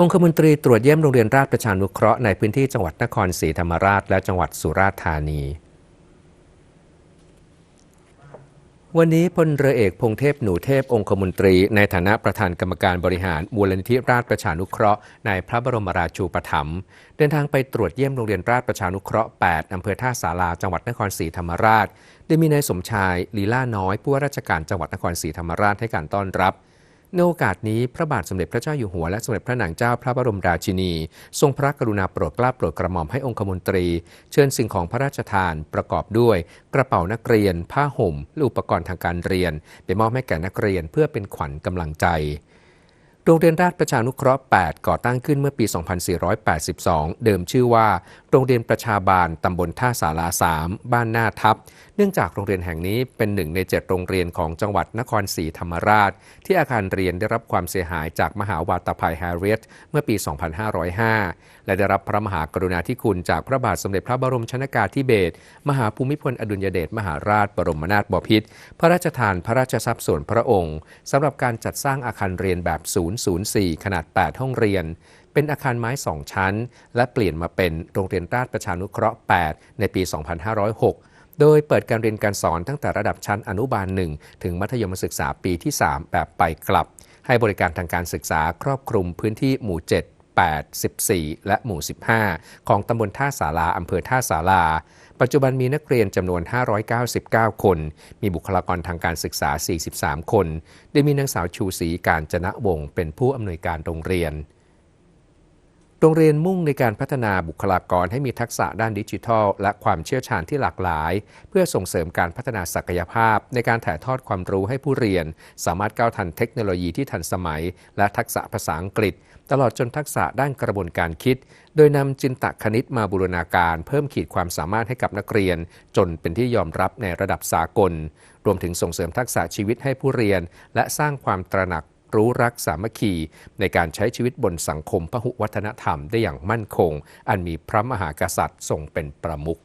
องคมนตรีตรวจเยี่ยมโรงเรียนราชประชานุเคราะห์ในพื้นที่จังหวัดนครศรีธรรมราชและจังหวัดสุราษฎร์ธานี วันนี้พลเรือเอกพงเทพหนูเทพองคมนตรี ในฐานะประธานกรรมการบริหารมูลนิธิราชประชานุเคราะห์ในพระบรมราชูปถัมภ์เดินทางไปตรวจเยี่ยมโรงเรียนราชประชานุเคราะห์ 8 อำเภอท่าสาราจังหวัดนครศรีธรรมราชโดยมีนายสมชายลีลาน้อยผู้ว่าราชการจังหวัดนครศรีธรรมราชให้การต้อนรับ ในโอกาสนี้พระบาทสมเด็จพระเจ้าอยู่หัวและสมเด็จพระนางเจ้าพระบรมราชินี ทรงพระกรุณาโปรดเกล้าโปรดกระหม่อมให้องคมนตรี เชิญสิ่งของพระราชทานประกอบด้วย กระเป๋านักเรียน ผ้าห่มและอุปกรณ์ทางการเรียนไปมอบให้แก่นักเรียนเพื่อเป็นขวัญกำลังใจโรงเรียนราชประชานุเคราะห์ 8 ก่อตั้งขึ้นเมื่อปี 2482 เดิมชื่อว่า รงเรียนประชาบาลตำบลท่าสารา3บ้านหน้าทับ เนื่องจากโรงเรียนแห่งนี้เป็นหนึ่งใน7โรงเรียนของจังหวัดนครศรีธรรมราช ที่อาคารเรียนได้รับความเสียหายจากมหาวาตภัยแฮร์ริเอตเมื่อปี 2505 และได้รับพระมหากรุณาธิคุณจากพระบาทสมเด็จพระบรมชนากาธิเบศรมหาภูมิพลอดุลยเดชมหาราชบรมนาถบพิตรพระราชทานพระราชทรัพย์ส่วนพระองค์สำหรับการจัดสร้างอาคารเรียนแบบ 004 ขนาด 8 ห้องเรียน เป็นอาคารไม้ 2 ชั้น และเปลี่ยนมาเป็นโรงเรียนราชประชานุเคราะห์ 8 ในปี 2506 โดยเปิดการเรียนการสอนตั้งแต่ระดับชั้นอนุบาล 1 ถึงมัธยมศึกษาปีที่ 3 แบบไปกลับ ให้บริการทางการศึกษาครอบคลุมพื้นที่หมู่ 7 8 14 และหมู่ 15 ของตำบลท่าสาราอำเภอท่าสาราปัจจุบันมีนักเรียนจำนวน 599 คน มีบุคลากรทางการศึกษา 43 คน โดยมีนางสาวชูศรีการจนะวงศ์เป็นผู้อำนวยการโรงเรียน โรงเรียนมุ่งในการพัฒนาบุคลากรให้มีทักษะด้านดิจิทัล และความเชี่ยวชาญที่หลากหลาย เพื่อส่งเสริมการพัฒนาศักยภาพ ในการถ่ายทอดความรู้ให้ผู้เรียน สามารถก้าวทันเทคโนโลยีที่ทันสมัย และทักษะภาษาอังกฤษ ตลอดจนทักษะด้านกระบวนการคิด โดยนำจินตคณิตมาบูรณาการ เพิ่มขีดความสามารถให้กับนักเรียน จนเป็นที่ยอมรับในระดับสากล รวมถึงส่งเสริมทักษะชีวิตให้ผู้เรียน และสร้างความตระหนัก รู้รักสามัคคี ในการใช้ชีวิตบนสังคมพหุวัฒนธรรมได้อย่างมั่นคง อันมีพระมหากษัตริย์ทรงเป็นประมุข